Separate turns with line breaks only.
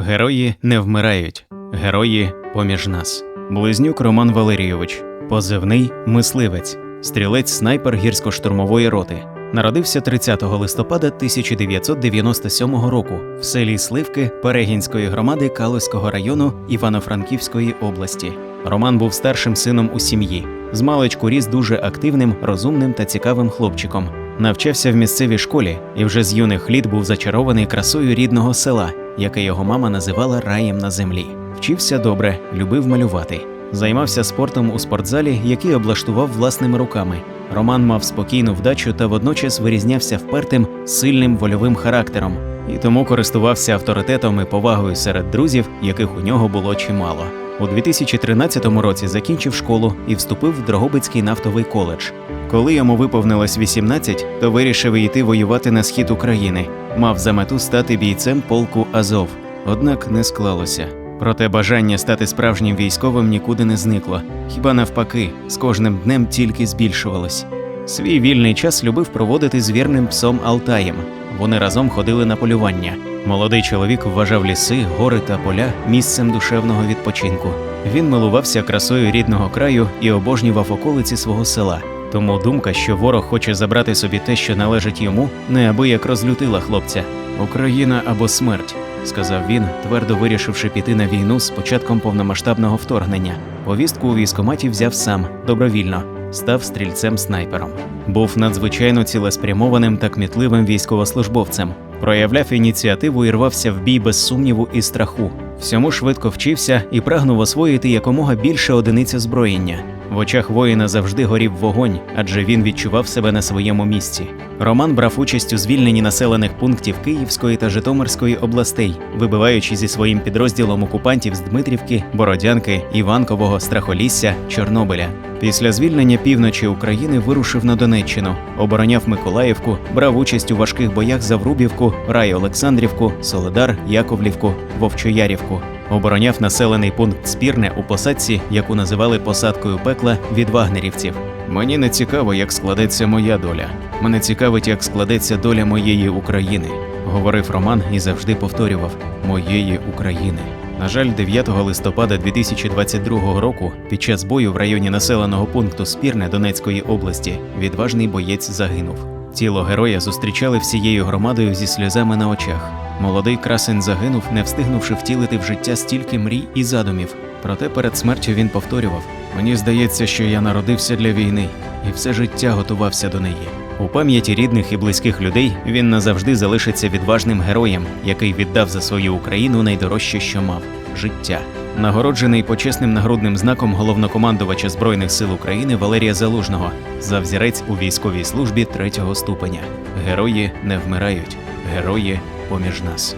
Герої не вмирають, герої поміж нас. Близнюк Роман Валерійович, позивний мисливець, стрілець снайпер гірсько-штурмової роти. Народився 30 листопада 1997 року в селі Сливки Перегінської громади Калузького району Івано-Франківської області. Роман був старшим сином у сім'ї. Змалечку ріс дуже активним, розумним та цікавим хлопчиком. Навчався в місцевій школі і вже з юних літ був зачарований красою рідного села, яке його мама називала раєм на землі. Вчився добре, любив малювати. Займався спортом у спортзалі, який облаштував власними руками. Роман мав спокійну вдачу та водночас вирізнявся впертим, сильним вольовим характером, і тому користувався авторитетом і повагою серед друзів, яких у нього було чимало. У 2013 році закінчив школу і вступив в Дрогобицький нафтовий коледж. Коли йому виповнилось 18, то вирішив йти воювати на схід України. Мав за мету стати бійцем полку Азов, однак не склалося. Проте бажання стати справжнім військовим нікуди не зникло. Хіба навпаки, з кожним днем тільки збільшувалось. Свій вільний час любив проводити з вірним псом Алтаєм. Вони разом ходили на полювання. Молодий чоловік вважав ліси, гори та поля місцем душевного відпочинку. Він милувався красою рідного краю і обожнював околиці свого села. Тому думка, що ворог хоче забрати собі те, що належить йому, неабияк розлютила хлопця. Україна або смерть, сказав він, твердо вирішивши піти на війну з початком повномасштабного вторгнення. Повістку у військоматі взяв сам добровільно, став стрільцем-снайпером. Був надзвичайно цілеспрямованим та кмітливим військовослужбовцем. Проявляв ініціативу і рвався в бій без сумніву і страху. Всьому швидко вчився і прагнув освоїти якомога більше одиниць озброєння. В очах воїна завжди горів вогонь, адже він відчував себе на своєму місці. Роман брав участь у звільненні населених пунктів Київської та Житомирської областей, вибиваючи зі своїм підрозділом окупантів з Дмитрівки, Бородянки, Іванкового, Страхолісся, Чорнобиля. Після звільнення півночі України вирушив на Донеччину, обороняв Миколаївку, брав участь у важких боях за Врубівку, Рай Олександрівку, Соледар, Яковлівку, Вовчоярівку. Обороняв населений пункт Спірне у посадці, яку називали посадкою пекла від вагнерівців. Мені не цікаво, як складеться моя доля. Мене цікавить, як складеться доля моєї України, говорив Роман і завжди повторював моєї України. На жаль, 9 листопада 2022 року, під час бою в районі населеного пункту Спірне Донецької області, відважний боєць загинув. Тіло героя зустрічали всією громадою зі сльозами на очах. Молодий красень загинув, не встигнувши втілити в життя стільки мрій і задумів. Проте перед смертю він повторював: Мені здається, що я народився для війни і все життя готувався до неї. У пам'яті рідних і близьких людей він назавжди залишиться відважним героєм, який віддав за свою Україну найдорожче, що мав життя. Нагороджений почесним нагрудним знаком головнокомандувача Збройних сил України Валерія Залужного за взірець у військовій службі третього ступеня. Герої не вмирають, герої поміж нас.